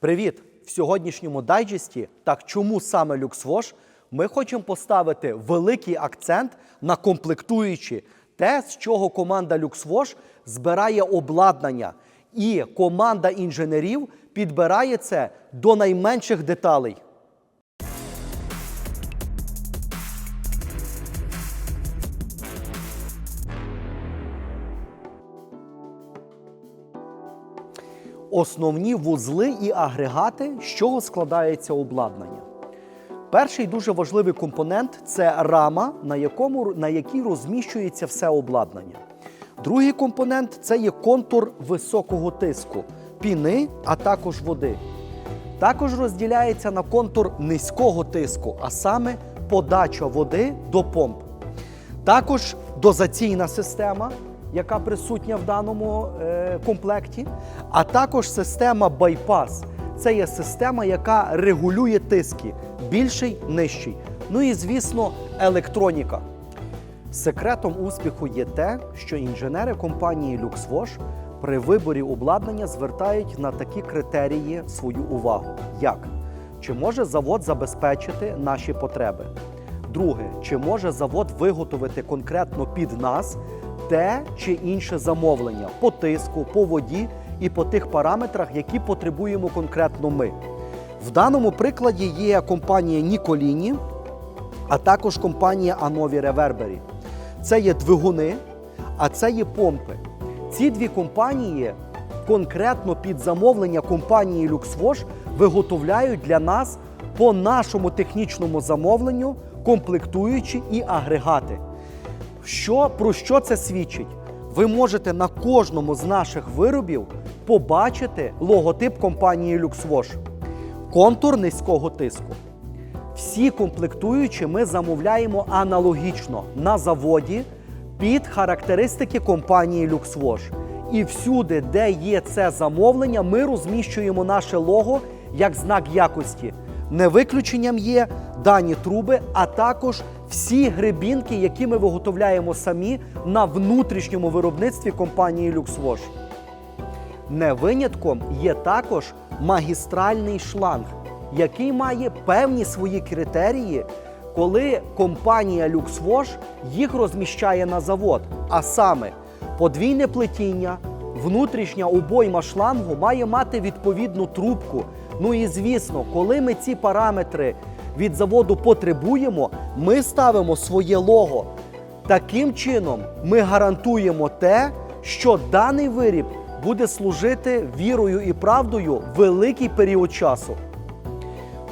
Привіт! В сьогоднішньому дайджесті так чому саме LuxWash ми хочемо поставити великий акцент на комплектуючі, те, з чого команда LuxWash збирає обладнання, і команда інженерів підбирає це до найменших деталей. Основні вузли і агрегати, з чого складається обладнання. Перший дуже важливий компонент це рама, на, якому, на якій розміщується все обладнання. Другий компонент це є контур високого тиску, піни, а також води. Також розділяється на контур низького тиску, а саме подача води до помп. Також дозаційна система, яка присутня в даному е, комплекті, а також система байпас. Це є система, яка регулює тиски більший, нижчий. Ну і звісно, електроніка. Секретом успіху є те, що інженери компанії LuxWash при виборі обладнання звертають на такі критерії свою увагу. Як? Чи може завод забезпечити наші потреби? Друге, чи може завод виготовити конкретно під нас те чи інше замовлення по тиску, по воді і по тих параметрах, які потребуємо конкретно ми. В даному прикладі є компанія Ніколіні, а також компанія Anovi Reverberi. Це є двигуни, а це є помпи. Ці дві компанії конкретно під замовлення компанії LuxWash виготовляють для нас по нашому технічному замовленню комплектуючі і агрегати. Що, про що це свідчить? Ви можете на кожному з наших виробів побачити логотип компанії LuxWash. Контур низького тиску. Всі комплектуючі ми замовляємо аналогічно на заводі під характеристики компанії LuxWash. І всюди, де є це замовлення, ми розміщуємо наше лого як знак якості. Не виключенням є дані труби, а також всі гребінки, які ми виготовляємо самі на внутрішньому виробництві компанії LuxWash. Не винятком є також магістральний шланг, який має певні свої критерії, коли компанія LuxWash їх розміщає на завод. А саме подвійне плетіння, внутрішня обойма шлангу має мати відповідну трубку. Ну і звісно, коли ми ці параметри від заводу потребуємо, ми ставимо своє лого. Таким чином ми гарантуємо те, що даний виріб буде служити вірою і правдою великий період часу.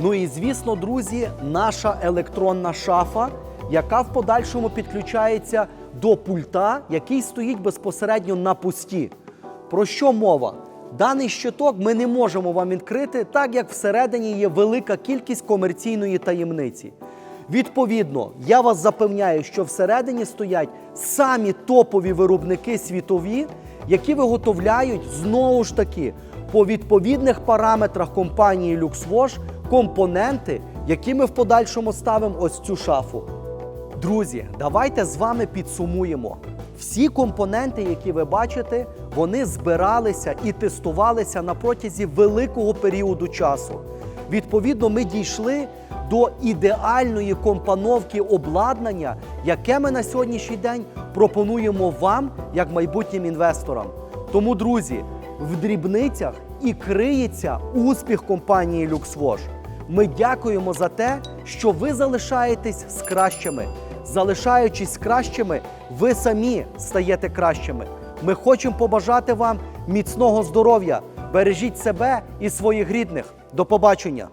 Ну і звісно, друзі, наша електронна шафа, яка в подальшому підключається до пульта, який стоїть безпосередньо на пусті. Про що мова? Даний щиток ми не можемо вам відкрити, так як всередині є велика кількість комерційної таємниці. Відповідно, я вас запевняю, що всередині стоять самі топові виробники світові, які виготовляють знову ж таки по відповідних параметрах компанії LuxWash компоненти, які ми в подальшому ставимо ось цю шафу. Друзі, давайте з вами підсумуємо. Всі компоненти, які ви бачите, вони збиралися і тестувалися на протязі великого періоду часу. Відповідно, ми дійшли до ідеальної компоновки обладнання, яке ми на сьогоднішній день пропонуємо вам як майбутнім інвесторам. Тому, друзі, в дрібницях і криється успіх компанії LuxWash. Ми дякуємо за те, що ви залишаєтесь з кращими. Залишаючись кращими, ви самі стаєте кращими. Ми хочемо побажати вам міцного здоров'я. Бережіть себе і своїх рідних. До побачення!